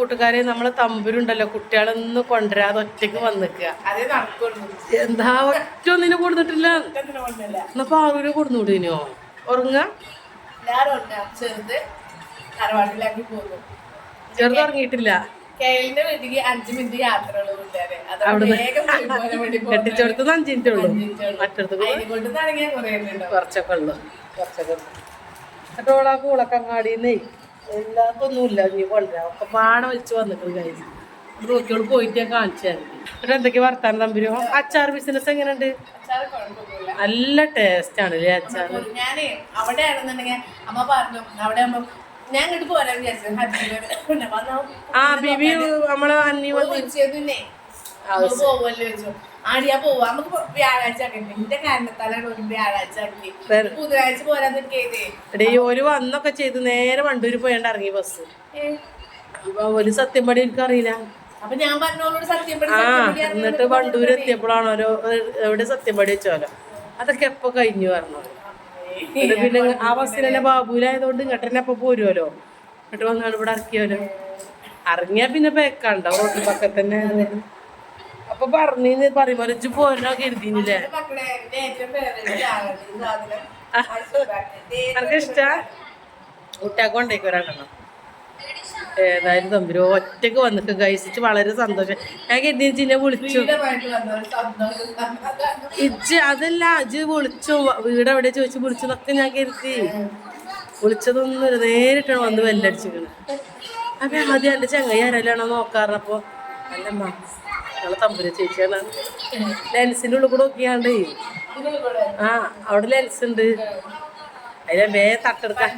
കൂട്ടുകാരെ നമ്മളെ തമ്പുരുണ്ടല്ലോ കുട്ടികളൊന്നും കൊണ്ടുവരാതെ ഒറ്റയ്ക്ക് വന്നിക്കുക. എന്താ ഒറ്റ ഒന്നിനെ കൊടുത്തിട്ടില്ല എന്നാ പാറൂര് കൊടുന്നുകൂടിനോ ഉറങ്ങ? ചെറുത് ഉറങ്ങിയിട്ടില്ല. കെട്ടിച്ചെടുത്ത് അഞ്ചു മിനിറ്റേ ഉള്ളൂ. മറ്റടുത്ത് കുറച്ചൊക്കെ ഉള്ളു. കുറച്ചൊക്കെ ഉള്ളു. എന്നിട്ട് ഓളാ കൂളക്കങ്ങാടിന്നേ എല്ലാത്തൊന്നുമില്ല നീ കൊണ്ടുവരാം. ഒക്കെ പാട വെച്ച് വന്നിട്ട് കഴിഞ്ഞു നോക്കിയോൾ പോയിട്ട് ഞാൻ കാണിച്ചു തരാം എന്നിട്ട് എന്തൊക്കെ വർത്താനം തമ്പുരോ അച്ചാർ ബിസിനസ് എങ്ങനെയുണ്ട്? നല്ല ടേസ്റ്റ് ആണ് അല്ലേ അച്ചാർ ഞാനേ അവിടെ ആണെന്നുണ്ടെങ്കിൽ അമ്മ പറഞ്ഞു അവിടെ ഞാൻ ഇങ്ങോട്ട് പോരാൻ വിചാരിച്ചു ആ ബിബി നമ്മളെ അന്നി വന്ന് വിളിച്ചതിനെ പോവല്ലോ ചോദിച്ചു. ആടിയാ പോവാ. നമുക്ക് പോ- വ്യാഴാഴ്ച ആക്കണ്ടേ എന്റെ കാരണത്താലാണ് ഒരു വ്യാഴാഴ്ച ആക്കി വേറെ- ബുധനാഴ്ച പോരാൻ നിൽക്കേതേ എടീ ഒരു വന്നൊക്കെ ചെയ്ത് നേരെ വണ്ടൂര് പോയാണ്ട് ഇറങ്ങി ബസ് ഒരു സത്യം പടി എനിക്കറിയില്ല അപ്പൊ ഞാൻ പറഞ്ഞോളൂ സത്യം പടി എന്നിട്ട് വണ്ടൂര് എത്തിയപ്പോഴാണ് ഓരോ എവിടെ സത്യം പടി വെച്ചോലോ. അതൊക്കെ എപ്പോ കഴിഞ്ഞു പറഞ്ഞു. പിന്നെ ആ ബസ്സിൽ തന്നെ ബാബുലായതുകൊണ്ട് ഇങ്ങോട്ട് തന്നെ അപ്പൊ പോരുമല്ലോ എന്നിട്ട് വന്നാണ് ഇവിടെ ഇറക്കിയാലോ ഇറങ്ങിയാ പിന്നെ ബേക്കാണ്ടോ റോഡ് പക്കത്ത് തന്നെ ആയതുകൊണ്ട്. അപ്പൊ പറഞ്ഞു പറയുമ്പോ ഇജ്ജ് പോരോ കരുതിനില്ലേ? മക്കളെ എന്റെ ഏറ്റവും ഫേവറേറ്റ് ആണ് ഈ സാധനം ആശീർവാദം. അനക്ക് ഇഷ്ടാ? കുട്ടിയാക്ക് കൊണ്ടേക്ക് ഏതായാലും തമ്പുരു ഒറ്റയ്ക്ക് വന്നിട്ട് കഴിച്ചിട്ട് വളരെ സന്തോഷം. ഞാൻ വിളിച്ചു. ഒരു സന്തോഷം. അതാണ്. ഇജ്ജ് അതല്ല അജ് വിളിച്ചു. വീട് എവിടെ ചോദിച്ചു വിളിച്ചതൊക്കെ ഞാൻ കരുതി. വിളിച്ചതൊന്നും. നേരിട്ടാണ് വന്ന് വെല്ലടിച്ചിക്കണ് അപ്പൊ ആദ്യം എന്റെ ചങ്ങായി ആരാലാണോ നോക്കാറപ്പോ അല്ലമ്മ ഞങ്ങളെ തമ്പുര ചേച്ചിയാണ് ലെൻസിന്റെ ഉള്ളിൽ കൂടെ നോക്കിയാണ്ട്. ആ അവിടെ ലെൻസ് ഉണ്ട്. അതിലെ വേ തട്ടെടുക്കാൻ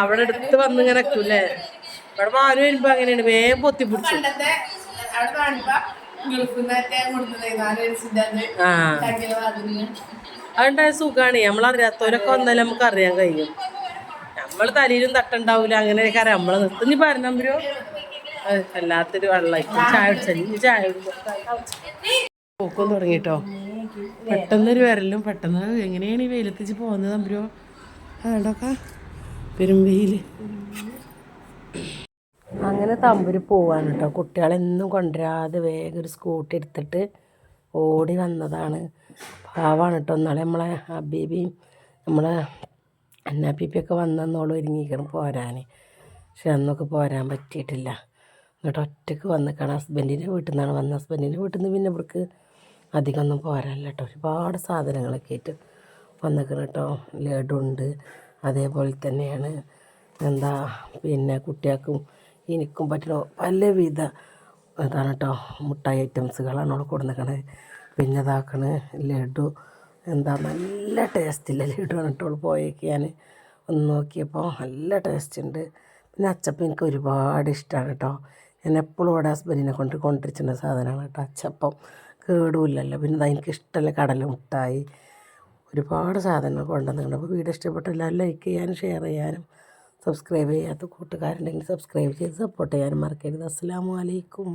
അവിടെ അടുത്ത് വന്നിങ്ങനെ നിൽക്കൂലേ ഇവിടെ മാനു വരുമ്പോ അങ്ങനെയാണ് വേഗം പൊത്തി പിടിച്ചു. അതുണ്ടായ സുഖാണ്. നമ്മളറിയാത്തവരൊക്കെ വന്നാലും നമുക്ക് അറിയാൻ കഴിയും. നമ്മൾ തലയിലും തട്ടുണ്ടാവൂല അങ്ങനെയൊക്കെ അറിയാം. നമ്മളെ നിർത്തി നീ പറഞ്ഞോ വല്ലാത്തൊരു വെള്ളം ചായ കുടിച്ചാൽ ചായ പോക്കും തുടങ്ങിട്ടോ. പെട്ടെന്നൊരു വരലും പെട്ടെന്ന് എങ്ങനെയാണ് ഈ വെയിലത്തിച്ച് പോകുന്നത് അമ്പരോ? അതൊക്കെ പെരും വെയിൽ തമ്പുര് പോവാണ് കേട്ടോ കുട്ടികളെന്നും കൊണ്ടുവരാതെ വേഗം ഒരു സ്കൂട്ടി എടുത്തിട്ട് ഓടി വന്നതാണ്. പാവാണ് കേട്ടോ എന്നാലും നമ്മളെ ഹബീബിയും നമ്മളെ അന്നാപ്പിപ്പിയൊക്കെ വന്നെന്നോളം ഒരുങ്ങിക്കണം പോരാൻ പക്ഷെ അന്നൊക്കെ പോരാൻ പറ്റിയിട്ടില്ല. എന്നിട്ട് ഒറ്റയ്ക്ക് വന്നിക്കണം. ഹസ്ബൻഡിന്റെ വീട്ടിൽ നിന്നാണ് വന്നത്. ഹസ്ബൻഡിന്റെ വീട്ടിൽ നിന്ന് പിന്നെ ഇവർക്ക് അധികമൊന്നും പോരാനില്ല കേട്ടോ ഒരുപാട് സാധനങ്ങളൊക്കെ ആയിട്ട് വന്നിക്കണം കേട്ടോ ലഡുണ്ട്. അതേപോലെ തന്നെയാണ് എന്താ പിന്നെ കുട്ടികൾക്കും എനിക്കും പറ്റുന്ന പലവിധ ഇതാണ് കേട്ടോ മുട്ടായി ഐറ്റംസുകളാണ് അവിടെ കൊടുന്നിക്കണത് പിന്നെ ഇതാക്കണ് ലഡു. എന്താ നല്ല ടേസ്റ്റില്ല ലഡു ആണ് കേട്ടോ പോയേക്ക് ഞാൻ ഒന്ന് നോക്കിയപ്പോൾ നല്ല ടേസ്റ്റ് ഉണ്ട് പിന്നെ അച്ചപ്പം എനിക്ക് ഒരുപാട് ഇഷ്ടമാണ് കേട്ടോ ഞാൻ എപ്പോഴും ഇവിടെ ഹസ്ബൻഡിനെ കൊണ്ട് കൊണ്ടിരിച്ചിരുന്ന സാധനമാണ് കേട്ടോ അച്ചപ്പം. കേടുമില്ലല്ലോ പിന്നെ എനിക്ക് ഇഷ്ടമല്ല കടല മുട്ടായി. ഒരുപാട് സാധനങ്ങൾ കൊണ്ടുവന്നിട്ടുണ്ട്. അപ്പോൾ വീട് ഇഷ്ടപ്പെട്ട ലൈക്ക് ചെയ്യാനും ഷെയർ ചെയ്യാനും സബ്സ്ക്രൈബ് ചെയ്യാത്ത കൂട്ടുകാരുണ്ടെങ്കിൽ സബ്സ്ക്രൈബ് ചെയ്ത് സപ്പോർട്ട് ചെയ്യാനും മറക്കരുത്. അസ്സാം വലൈക്കും